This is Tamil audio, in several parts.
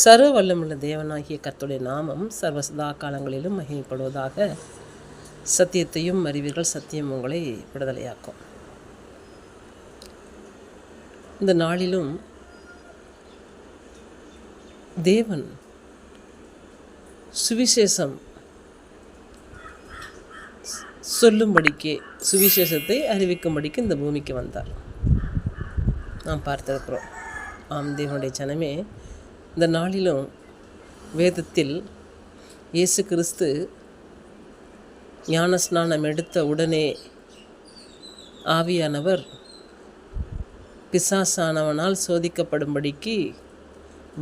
சர்வ வல்லமுள்ள தேவனாகிய கர்த்தருடைய நாமம் சர்வ சதா காலங்களிலும் மகிமைப்படுவதாக சத்தியத்தையும் அறிவீர்கள் சத்தியம் உங்களை விடுதலையாக்கும். இந்த நாளிலும் தேவன் சுவிசேஷம் சொல்லும்படிக்கு சுவிசேஷத்தை அறிவிக்கும்படிக்கு இந்த பூமிக்கு வந்தார். நாம் பார்த்திருக்கிறோம். ஆம் தேவனுடைய ஜனமே இந்த நாளிலும் வேதத்தில் இயேசு கிறிஸ்து ஞானஸ்நானம் எடுத்த உடனே ஆவியானவர் பிசாசானவனால் சோதிக்கப்படும்படிக்கு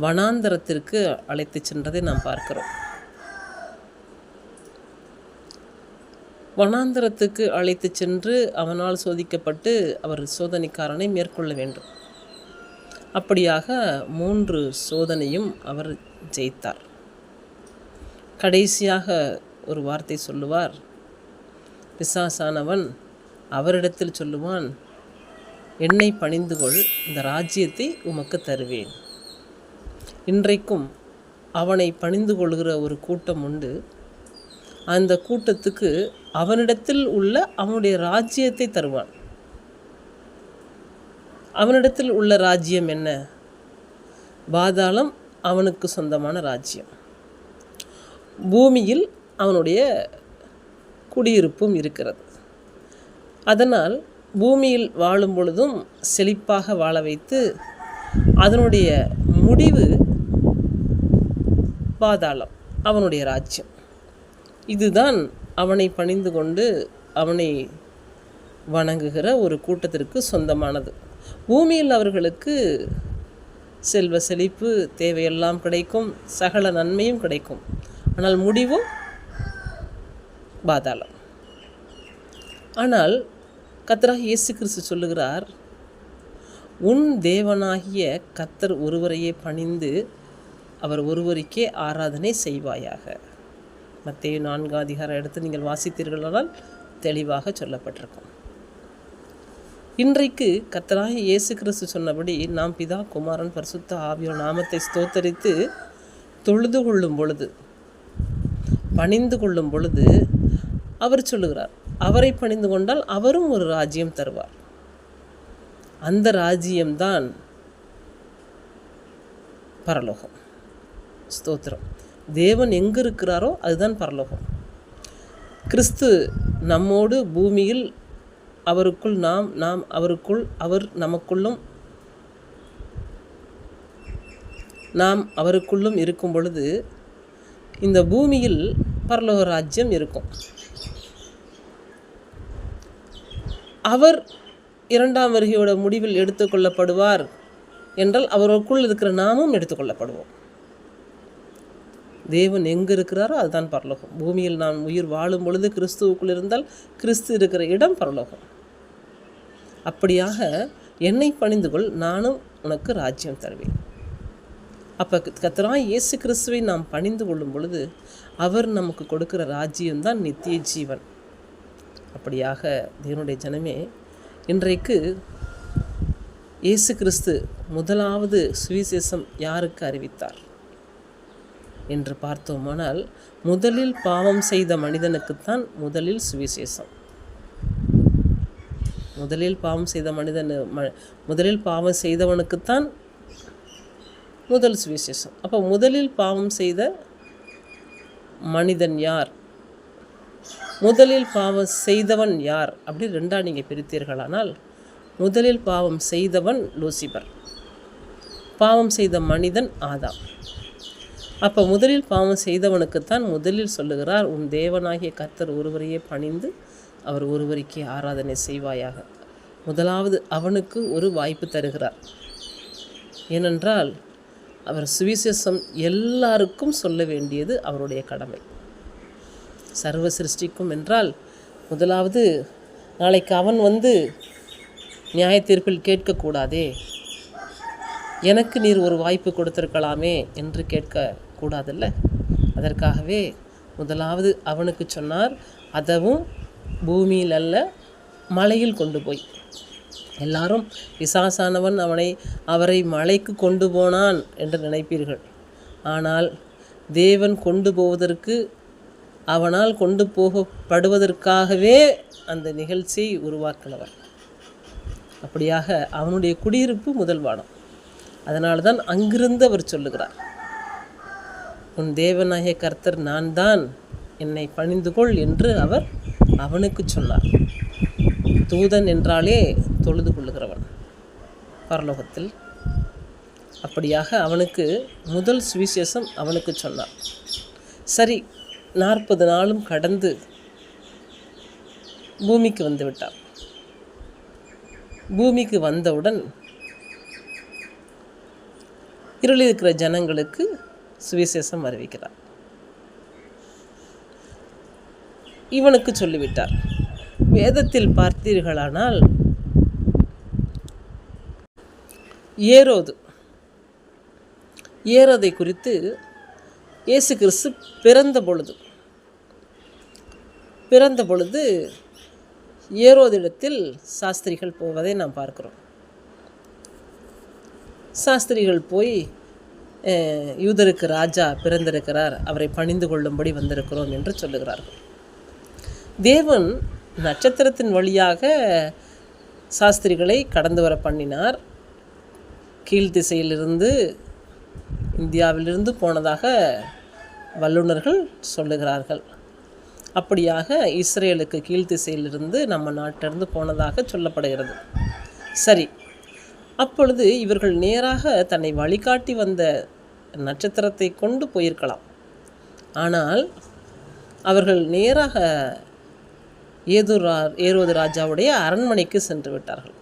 வனாந்தரத்திற்கு அழைத்துச் சென்றதை நாம் பார்க்கிறோம். வனாந்தரத்துக்கு அழைத்துச் சென்று அவனால் சோதிக்கப்பட்டு அவர் சோதனைக்காரனை மேற்கொள்ள வேண்டும். அப்படியாக மூன்று சோதனையும் அவர் ஜெயித்தார். கடைசியாக ஒரு வார்த்தை சொல்லுவார். பிசாசானவன் அவரிடத்தில் சொல்லுவான் என்னை பணிந்து கொள் இந்த ராஜ்யத்தை உமக்கு தருவேன். இன்றைக்கும் அவனை பணிந்து கொள்கிற ஒரு கூட்டம் உண்டு. அந்த கூட்டத்துக்கு அவனிடத்தில் உள்ள அவனுடைய ராஜ்யத்தை தருவான். அவனிடத்தில் உள்ள ராஜ்யம் என்ன? பாதாளம் அவனுக்கு சொந்தமான ராஜ்யம். பூமியில் அவனுடைய குடியிருப்பும் இருக்கிறது. அதனால் பூமியில் வாழும் பொழுதும் செழிப்பாக வாழ வைத்து அதனுடைய முடிவு பாதாளம் அவனுடைய ராஜ்யம். இதுதான் அவனை பணிந்து கொண்டு அவனை வணங்குகிற ஒரு கூட்டத்திற்கு சொந்தமானது. பூமியில் அவர்களுக்கு செல்வ செழிப்பு தேவையெல்லாம் கிடைக்கும் சகல நன்மையும் கிடைக்கும். ஆனால் முடிவும் பாதாளம். ஆனால் கத்தராக இயேசு கிறிஸ்து சொல்லுகிறார் உன் தேவனாகிய கத்தர் ஒருவரையே பணிந்து அவர் ஒருவருக்கே ஆராதனை செய்வாயாக. மத்திய நான்காம் அதிகாரம் எடுத்து நீங்கள் வாசித்தீர்களானால் தெளிவாக சொல்லப்பட்டிருக்கும். இன்றைக்கு கத்தராக இயேசு கிறிஸ்து சொன்னபடி நாம் பிதா குமாரன் பரிசுத்த ஆவியோர் நாமத்தை ஸ்தோத்தரித்து தொழுது கொள்ளும் பொழுது பணிந்து கொள்ளும் பொழுது அவர் சொல்லுகிறார் அவரை பணிந்து கொண்டால் அவரும் ஒரு ராஜ்யம் தருவார். அந்த ராஜ்யம்தான் பரலோகம். ஸ்தோத்திரம். தேவன் எங்கு இருக்கிறாரோ அதுதான் பரலோகம். கிறிஸ்து நம்மோடு பூமியில் அவருக்குள் நாம் நாம் அவருக்குள் அவர் நமக்குள்ளும் நாம் அவருக்குள்ளும் இருக்கும் பொழுது இந்த பூமியில் பரலோக ராஜ்யம் இருக்கும். அவர் இரண்டாம் வருகையோட முடிவில் எடுத்துக்கொள்ளப்படுவார் என்றால் அவருக்குள் இருக்கிற நாமும் எடுத்துக்கொள்ளப்படுவோம் தேவன் எங்கே இருக்கிறாரோ அதுதான் பரலோகம். பூமியில் நாம் உயிர் வாழும் பொழுது கிறிஸ்துவுக்குள் இருந்தால் கிறிஸ்து இருக்கிற இடம் பரலோகம். அப்படியாக என்னை பணிந்து கொள் நானும் உனக்கு ராஜ்யம் தருவேன். அப்போ கத்தராய் இயேசு கிறிஸ்துவை நாம் பணிந்து கொள்ளும் பொழுது அவர் நமக்கு கொடுக்கிற ராஜ்யம்தான் நித்திய ஜீவன். அப்படியாக தேவனுடைய ஜனமே இன்றைக்கு இயேசு கிறிஸ்து முதலாவது சுவிசேஷம் யாருக்கு அறிவித்தார் என்று பார்த்தோமானால் முதலில் பாவம் செய்த மனிதனுக்குத்தான் முதலில் சுவிசேஷம். முதலில் பாவம் செய்த மனிதன் ம முதலில் பாவம் செய்தவனுக்குத்தான் முதல் சுவிசேஷம். அப்போ முதலில் பாவம் செய்த மனிதன் யார்? முதலில் பாவம் செய்தவன் யார்? அப்படி ரெண்டா நீங்கள் பிரித்தீர்களானால் முதலில் பாவம் செய்தவன் லூசிபர் பாவம் செய்த மனிதன் ஆதாம். அப்போ முதலில் பாவம் செய்தவனுக்குத்தான் முதலில் சொல்லுகிறார் உன் தேவனாகிய கர்த்தர் ஒருவரையே பணிந்து அவர் ஒருவருக்கே ஆராதனை செய்வாயாக. முதலாவது அவனுக்கு ஒரு வாய்ப்பு தருகிறார். ஏனென்றால் அவர் சுவிசேஷம் எல்லாருக்கும் சொல்ல வேண்டியது அவருடைய கடமை. சர்வ சிருஷ்டிக்கும் என்றால் முதலாவது நாளைக்கு அவன் வந்து நியாய தீர்ப்பில் கேட்கக்கூடாதே. எனக்கு நீர் ஒரு வாய்ப்பு கொடுத்திருக்கலாமே என்று கேட்கக்கூடாதல்ல. அதற்காகவே முதலாவது அவனுக்கு சொன்னார் அதவும் பூமியில் அல்ல மலையில் கொண்டு போய். எல்லாரும் பிசாசானவன் அவனை அவரை மலைக்கு கொண்டு போனான் என்று நினைப்பீர்கள். ஆனால் தேவன் கொண்டு போவதற்கு அவனால் கொண்டு போகப்படுவதற்காகவே அந்த நிகழ்ச்சியை உருவாக்கினவர். அப்படியாக அவனுடைய குடியிருப்பு முதல் வானம். அதனால தான் அங்கிருந்து அவர் சொல்லுகிறார் உன் தேவநாயக கர்த்தர் நான் தான் என்னை பணிந்து கொள் என்று அவர் அவனுக்கு சொன்னார் தூதன் என்றாலே தொழுது கொள்ளுகிறவன். பரலோகத்தில் அப்படியாக அவனுக்கு முதல் சுவிசேஷம் அவனுக்கு சொன்னார். சரி நாற்பது நாளும் கடந்து பூமிக்கு வந்து விட்டான். பூமிக்கு வந்தவுடன் இருளில் இருக்கிற ஜனங்களுக்கு சுவிசேஷம் அறிவிக்கிறார். இவனுக்கு சொல்லிவிட்டார். வேதத்தில் பார்த்தீர்களானால் ஏரோது ஏரோதை குறித்து இயேசு கிறிஸ்து பிறந்த பொழுது பிறந்த பொழுது ஏரோதிடத்தில் சாஸ்திரிகள் போவதை நாம் பார்க்கிறோம். சாஸ்திரிகள் போய் அஹ், யூதருக்கு ராஜா பிறந்திருக்கிறார் அவரை பணிந்து கொள்ளும்படி வந்திருக்கிறோம் என்று சொல்லுகிறார்கள். தேவன் நட்சத்திரத்தின் வழியாக சாஸ்திரிகளை கடந்து வர பண்ணினார். கீழ்த்திசையிலிருந்து இந்தியாவிலிருந்து போனதாக வல்லுநர்கள் சொல்லுகிறார்கள். அப்படியாக இஸ்ரேலுக்கு கீழ்த்திசையிலிருந்து நம்ம நாட்டிலிருந்து போனதாக சொல்லப்படுகிறது. சரி அப்பொழுது இவர்கள் நேராக தன்னை வழிகாட்டி வந்த நட்சத்திரத்தை கொண்டு போயிருக்கலாம். ஆனால் அவர்கள் நேராக ஏதுரா ஏறுவது ராஜாவுடைய அரண்மனைக்கு சென்று விட்டார்கள்.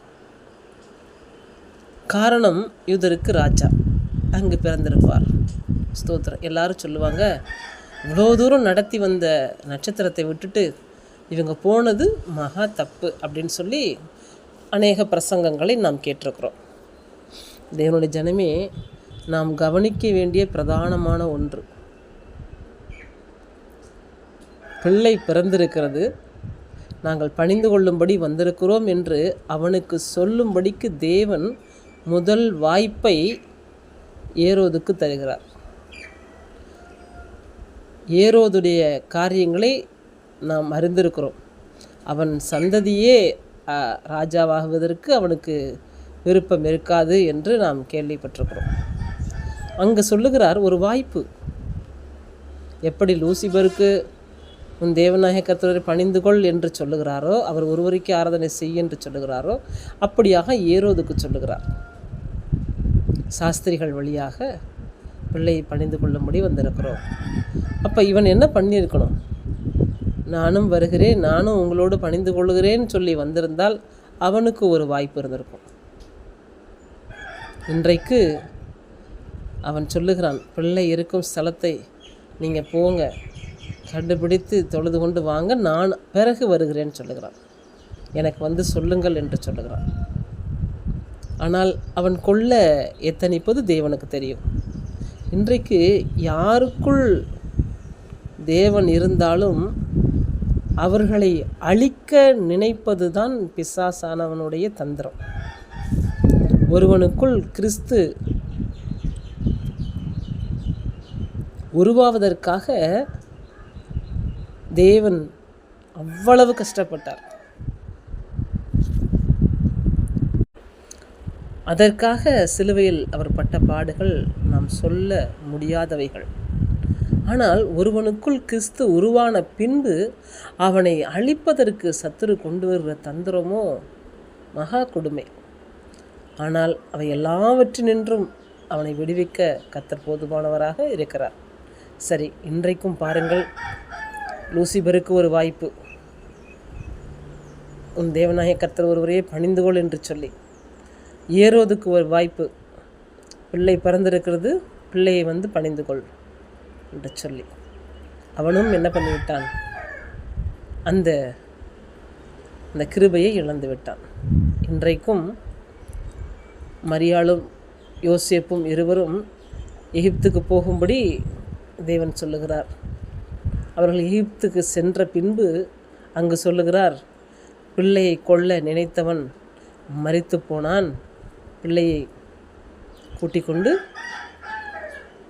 காரணம் யூதருக்கு ராஜா. அங்கு பிறந்திருப்பார். ஸ்தோத்திரம். எல்லாரும் சொல்லுவாங்க இவ்வளோ தூரம் நடத்தி வந்த நட்சத்திரத்தை விட்டுட்டு இவங்க போனது மகா தப்பு அப்படின்னு சொல்லி அநேக பிரசங்கங்களை நாம் கேட்டிருக்கிறோம். தேவனுடைய ஜனமே நாம் கவனிக்க வேண்டிய பிரதானமான ஒன்று. பிள்ளை பிறந்திருக்கிறது நாங்கள் பணிந்து கொள்ளும்படி வந்திருக்கிறோம் என்று அவனுக்கு சொல்லும்படிக்கு தேவன் முதல் வாய்ப்பை ஏரோதுக்கு தருகிறார். ஏரோதுடைய காரியங்களை நாம் அறிந்திருக்கிறோம். அவன் சந்ததியே ராஜாவாகுவதற்கு அவனுக்கு விருப்பம் இருக்காது என்று நாம் கேள்விப்பட்டிருக்கிறோம். அங்கு சொல்லுகிறார் ஒரு வாய்ப்பு. எப்படி லூசிபருக்கு உன் தேவநாயக கர்த்தரை பணிந்து கொள் என்று சொல்லுகிறாரோ அவர் ஒருவருக்கு ஆராதனை செய் என்று சொல்லுகிறாரோ அப்படியாக ஏரோதுக்கு சொல்லுகிறார். சாஸ்திரிகள் வழியாக பிள்ளையை பணிந்து கொள்ளும்படி வந்திருக்கிறோம். அப்போ இவன் என்ன பண்ணியிருக்கணும்? நானும் வருகிறேன் நானும் உங்களோடு பணிந்து கொள்கிறேன்னு சொல்லி வந்திருந்தால் அவனுக்கு ஒரு வாய்ப்பு இருந்திருக்கும். இன்றைக்கு அவன் சொல்லுகிறான் பிள்ளை இருக்கும் ஸ்தலத்தை நீங்கள் போங்க கண்டுபிடித்து தொழுது கொண்டு வாங்க நான் பிறகு வருகிறேன்னு சொல்லுகிறான். எனக்கு வந்து சொல்லுங்கள் என்று சொல்லுகிறான். ஆனால் அவன் கொல்ல எத்தனிப்பது தேவனுக்கு தெரியும். இன்றைக்கு யாருக்குள் தேவன் இருந்தாலும் அவர்களை அழிக்க நினைப்பது தான் பிசாசானவனுடைய தந்திரம். ஒருவனுக்குள் கிறிஸ்து உருவாவதற்காக தேவன் அவ்வளவு கஷ்டப்பட்டார். அதற்காக சிலுவையில் அவர் பட்ட பாடுகள் நாம் சொல்ல முடியாதவைகள். ஆனால் ஒருவனுக்குள் கிறிஸ்து உருவான பின்பு அவனை அழிப்பதற்கு சத்துரு கொண்டு வருகிற தந்திரமோ மகா கொடுமை. ஆனால் அவை எல்லாவற்றினின்றும் அவனை விடுவிக்க கத்தர் போதுமானவராக இருக்கிறார். சரி இன்றைக்கும் பாருங்கள். லூசிபருக்கு ஒரு வாய்ப்பு. உன் தேவநாயக கர்த்தர் ஒருவரையே பணிந்து கொள் என்று சொல்லி. ஏறோதுக்கு ஒரு வாய்ப்பு. பிள்ளை பிறந்திருக்கிறது பிள்ளையை வந்து பணிந்து கொள் என்று சொல்லி. அவனும் என்ன பண்ணிவிட்டான்? அந்த அந்த கிருபையை இழந்து விட்டான். இன்றைக்கும் மரியாளும் யோசேப்பும் இருவரும் எகிப்துக்கு போகும்படி தேவன் சொல்லுகிறார். அவர்கள் எகிப்துக்கு சென்ற பின்பு அங்கு சொல்லுகிறார் பிள்ளையை கொல்ல நினைத்தவன் மறித்து போனான். பிள்ளையை கூட்டிக் கொண்டு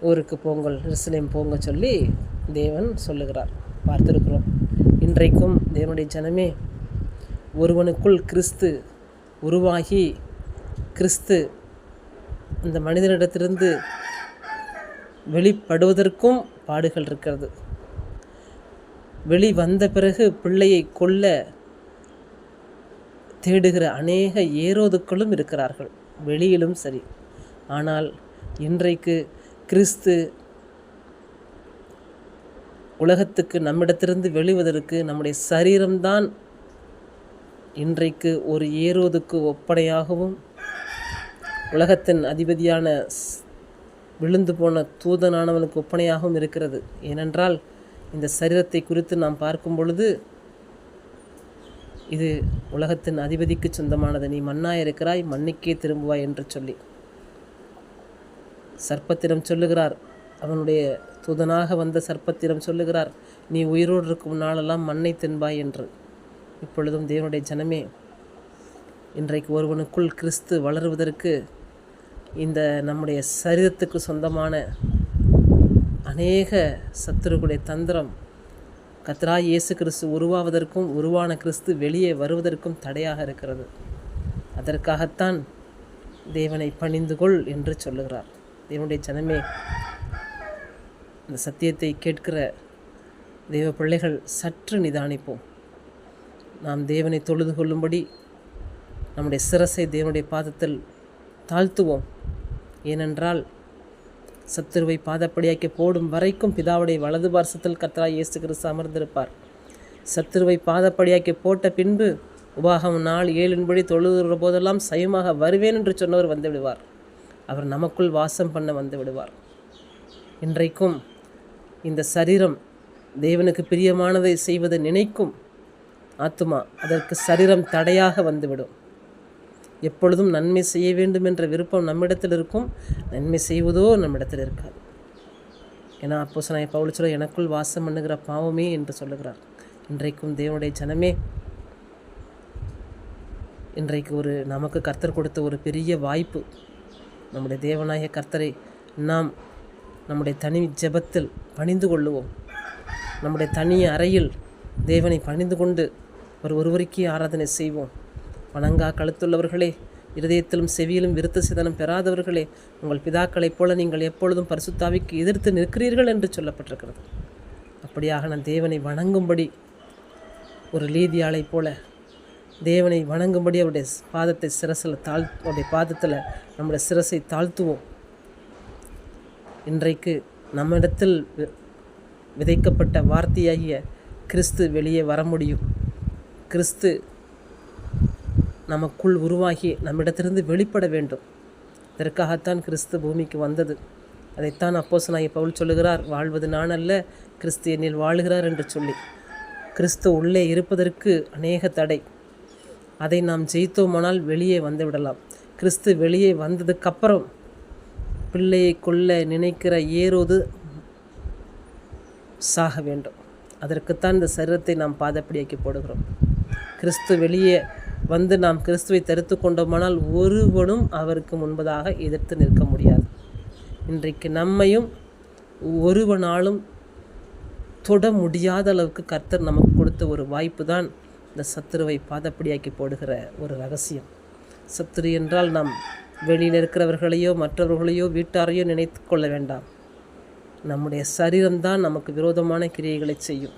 ஊருக்கு போங்கள் எருசலேம் போங்க சொல்லி தேவன் சொல்லுகிறார். பார்த்துருக்கிறோம். இன்றைக்கும் தேவனுடைய ஜனமே ஒருவனுக்குள் கிறிஸ்து உருவாகி கிறிஸ்து இந்த மனிதனிடத்திலிருந்து வெளிப்படுவதற்கும் பாடுகள் இருக்கிறது. வெளி வந்த பிறகு பிள்ளையை கொல்ல தேடுகிற அநேக ஏரோதுக்களும் இருக்கிறார்கள். வெளியிலும் சரி. ஆனால் இன்றைக்கு கிறிஸ்து உலகத்துக்கு நம்மிடத்திலிருந்து வெளிவதற்கு நம்முடைய சரீரம்தான் இன்றைக்கு ஒரு ஏரோதுக்கு ஒப்படையாகவும் உலகத்தின் அதிபதியான விழுந்து போன தூதனானவனுக்கு ஒப்பனையாகவும் இருக்கிறது. ஏனென்றால் இந்த சரீரத்தை குறித்து நாம் பார்க்கும் பொழுது இது உலகத்தின் அதிபதிக்கு சொந்தமானது. நீ மண்ணாய் இருக்கிறாய் மண்ணுக்கே திரும்புவாய் என்று சொல்லி. சர்ப்பத்திடம் சொல்லுகிறார். அவனுடைய தூதனாக வந்த சர்ப்பத்திடம் சொல்லுகிறார். நீ உயிரோடு இருக்கும் நாளெல்லாம் மண்ணை தின்பாய் என்று. இப்பொழுதும் தேவனுடைய ஜனமே இன்றைக்கு ஒருவனுக்குள் கிறிஸ்து வளருவதற்கு இந்த நம்முடைய சரீரத்துக்கு சொந்தமான அநேக சத்துருக்குடைய தந்திரம். கத்ரா இயேசு கிறிஸ்து உருவாவதற்கும் உருவான கிறிஸ்து வெளியே வருவதற்கும் தடையாக இருக்கிறது. அதற்காகத்தான் தேவனை பணிந்து கொள் என்று சொல்லுகிறார். தேவனுடைய ஜனமே இந்த சத்தியத்தை கேட்கிற தெய்வ பிள்ளைகள் சற்று நிதானிப்போம். நாம் தேவனை தொழுது கொள்ளும்படி நம்முடைய சிரசை தேவனுடைய பாதத்தில் தாழ்த்துவோம். ஏனென்றால் சத்துருவை பாதப்படியாக்கி போடும் வரைக்கும் பிதாவுடைய வலது பார்சத்தில் கர்த்தரா இயேசு கிறிஸ்து அமர்ந்திருப்பார். சத்துருவை பாதப்படியாக்கி போட்ட பின்பு உபாகம் நாள் ஏழின்படி தொழுகிற போதெல்லாம் சயமாக வருவேன் என்று சொன்னவர் வந்து விடுவார். அவர் நமக்குள் வாசம் பண்ண வந்து விடுவார். இன்றைக்கும் இந்த சரீரம் தேவனுக்கு பிரியமானதை செய்வது நினைக்கும் ஆத்துமா அதற்கு சரீரம் தடையாக வந்துவிடும் எப்பொழுதும் நன்மை செய்ய வேண்டும் என்ற விருப்பம் நம்மிடத்தில் இருக்கும். நன்மை செய்வதோ நம்மிடத்தில் இருக்காது. ஏன்னா அப்போ நான் பவுல் சொல்ல எனக்குள் வாசம் பண்ணுகிற பாவமே என்று சொல்லுகிறார். இன்றைக்கும் தேவனுடைய ஜனமே இன்றைக்கு ஒரு நமக்கு கர்த்தர் கொடுத்த ஒரு பெரிய வாய்ப்பு. நம்முடைய தேவனாய கர்த்தரை நாம் நம்முடைய தனி ஜெபத்தில் பணிந்து கொள்ளுவோம். நம்முடைய தனி அறையில் தேவனை பணிந்து கொண்டு ஒரு ஒருவருக்கே ஆராதனை செய்வோம். வணங்கா கழுத்துள்ளவர்களே இருதயத்திலும் செவியிலும் விருத்த சிதனம் பெறாதவர்களே உங்கள் பிதாக்களைப் போல நீங்கள் எப்பொழுதும் பரிசுத்தாவிக்கு எதிர்த்து நிற்கிறீர்கள் என்று சொல்லப்பட்டிருக்கிறது. அப்படியாக நான் தேவனை வணங்கும்படி ஒரு லீதியாளைப் போல தேவனை வணங்கும்படி அவருடைய பாதத்தை சிரசில் தாழ் அவருடைய பாதத்தில் நம்முடைய சிரசை தாழ்த்துவோம். இன்றைக்கு நம்மிடத்தில் வி- விதைக்கப்பட்ட வார்த்தையாகிய கிறிஸ்து வெளியே வர முடியும். கிறிஸ்து நமக்குள் உருவாகி நம்மிடத்திலிருந்து வெளிப்பட வேண்டும். இதற்காகத்தான் கிறிஸ்து பூமிக்கு வந்தது. அதைத்தான் அப்போஸ்தலனாகிய பவுல் சொல்லுகிறார் வாழ்வது நான் அல்ல கிறிஸ்து என்னில் வாழுகிறார் என்று சொல்லி. கிறிஸ்து உள்ளே இருப்பதற்கு அநேக தடை. அதை நாம் ஜெயித்தோமானால் வெளியே வந்து விடலாம் கிறிஸ்து வெளியே வந்ததுக்கப்புறம் பிள்ளையை கொல்ல நினைக்கிற ஏரோது சாக வேண்டும். அதற்குத்தான் இந்த சரீரத்தை நாம் பாதப்படியாக்கி போடுகிறோம். கிறிஸ்து வெளியே வந்து நாம் கிறிஸ்துவை தடுத்து கொண்டோமானால் ஒருவனும் அவருக்கு முன்பதாக எதிர்த்து நிற்க முடியாது. இன்றைக்கு நம்மையும் ஒருவனாலும் தொட முடியாத அளவுக்கு கர்த்தர் நமக்கு கொடுத்த ஒரு வாய்ப்பு தான் இந்த சத்துருவை பாதப்படியாக்கி போடுகிற ஒரு ரகசியம். சத்துரு என்றால் நாம் வெளியில் இருக்கிறவர்களையோ மற்றவர்களையோ வீட்டாரையோ நினைத்து கொள்ள வேண்டாம். நம்முடைய சரீரம்தான் நமக்கு விரோதமான கிரியைகளை செய்யும்.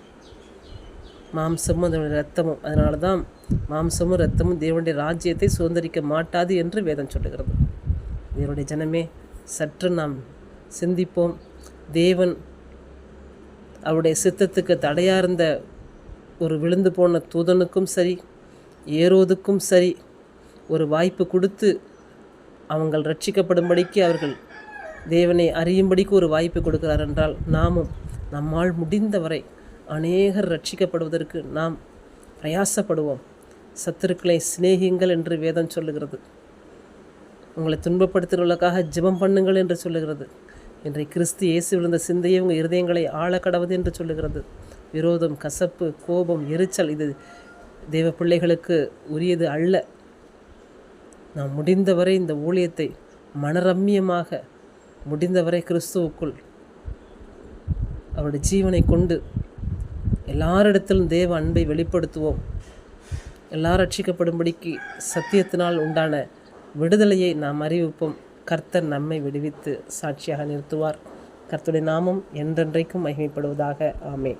மாம்சமும் அதனுடைய ரத்தமும் அதனால தான் மாம்சமும் ரத்தமும் தேவனுடைய ராஜ்யத்தை சுதந்திரிக்க மாட்டாது என்று வேதம் சொல்லுகிறது. தேவனுடைய ஜனமே சற்று நாம் சிந்திப்போம். தேவன் அவருடைய சித்தத்துக்கு தடையாக இருந்த ஒரு விழுந்து போன தூதனுக்கும் சரி ஏரோதுக்கும் சரி ஒரு வாய்ப்பு கொடுத்து அவங்கள் ரட்சிக்கப்படும்படிக்கு அவர்கள் தேவனை அறியும்படிக்கு ஒரு வாய்ப்பு கொடுக்கிறார் என்றால் நாமும் நம்மால் முடிந்தவரை அநேகர் ரட்சிக்கப்படுவதற்கு நாம் பிரயாசப்படுவோம். சத்துருக்களை சிநேகிங்கள் என்று வேதம் சொல்லுகிறது. உங்களை துன்பப்படுத்துகிறவர்களுக்காக ஜெபம் பண்ணுங்கள் என்று சொல்லுகிறது. இன்றைய கிறிஸ்து இயேசு விழுந்த சிந்தையை உங்கள் இருதயங்களை ஆள கடவுது என்று சொல்லுகிறது. விரோதம் கசப்பு கோபம் எரிச்சல் இது தெய்வ பிள்ளைகளுக்கு உரியது அல்ல. நாம் முடிந்தவரை இந்த ஊழியத்தை மனரம்யமாக முடிந்தவரை கிறிஸ்துவுக்குள் அவருடைய ஜீவனை கொண்டு எல்லாரிடத்திலும் தேவ அன்பை வெளிப்படுத்துவோம். எல்லாரும் ரட்சிக்கப்படும்படிக்கு சத்தியத்தினால் உண்டான விடுதலையை நாம் அறிவிப்போம். கர்த்தர் நம்மை விடுவித்து சாட்சியாக நிறுத்துவார். கர்த்தருடைய நாமம் என்றென்றைக்கும் மகிமைப்படுவதாக. ஆமே